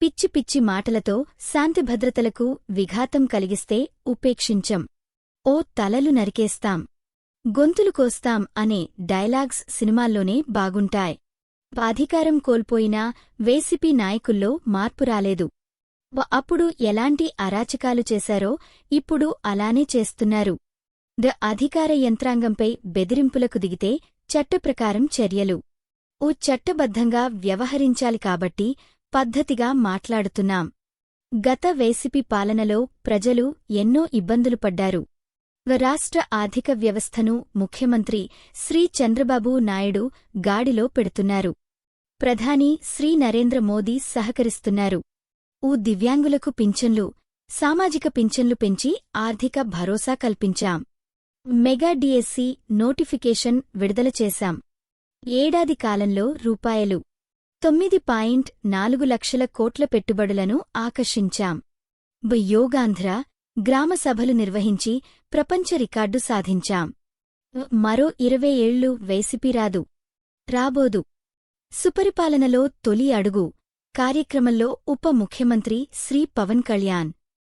పిచ్చి పిచ్చి మాటలతో శాంతిభద్రతలకు విఘాతం కలిగిస్తే ఉపేక్షించం. ఓ తలలు నరికేస్తాం. గొంతులు కోస్తాం అనే డైలాగ్స్ సినిమాల్లోనే బాగుంటాయ్. అధికారం కోల్పోయినా వేసిపి నాయకుల్లో మార్పు రాలేదు. అప్పుడు ఎలాంటి అరాచకాలు చేశారో ఇప్పుడు అలానే చేస్తున్నారు. ద అధికార యంత్రాంగంపై బెదిరింపులకు దిగితే చట్టప్రకారం చర్యలు. ఓ చట్టబద్ధంగా వ్యవహరించాలి కాబట్టి పద్ధతిగా మాట్లాడుతున్నాం. గత వేసిపి పాలనలో ప్రజలు ఎన్నో ఇబ్బందులు పడ్డారు. రాష్ట్ర ఆర్థిక వ్యవస్థను ముఖ్యమంత్రి శ్రీ చంద్రబాబు నాయుడు గాడిలో పెడుతున్నారు. ప్రధాని శ్రీ నరేంద్ర మోదీ సహకరిస్తున్నారు. ఊ దివ్యాంగులకు పింఛన్లు సామాజిక పింఛన్లు పెంచి ఆర్థిక భరోసా కల్పించాం. మెగా డిఎస్సి నోటిఫికేషన్ విడుదల చేశాం. ఏడాది కాలంలో రూపాయలు తొమ్మిది పాయింట్ నాలుగు లక్షల కోట్ల పెట్టుబడులను ఆకర్షించాం. యోగాంధ్ర గ్రామ సభలు నిర్వహించి ప్రపంచ రికార్డు సాధించాం. మరో ఇరవై ఏళ్ళు వేసిపిరాదు రాబోదు. సుపరిపాలనలో తొలి అడుగు. కార్యక్రమంలో ఉప ముఖ్యమంత్రి శ్రీ పవన్ కళ్యాణ్.